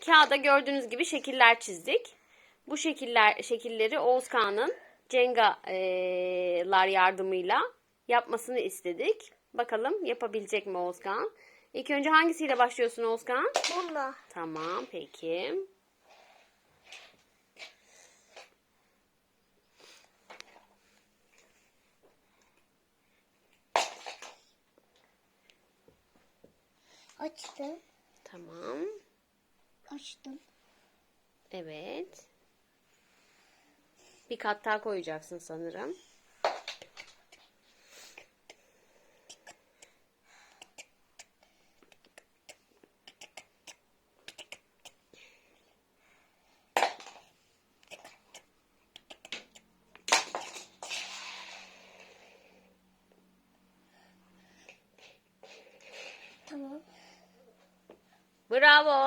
kağıda gördüğünüz gibi şekiller çizdik. Bu şekiller şekilleri Oğuz Kağan'ın Cenga'lar yardımıyla yapmasını istedik. Bakalım yapabilecek mi Oğuz Kağan? İlk önce hangisiyle başlıyorsun Oğuz Kağan? Bununla. Tamam peki. Açtım. Tamam. Açtım. Evet. Bir kat daha koyacaksın sanırım. Tamam. Bravo.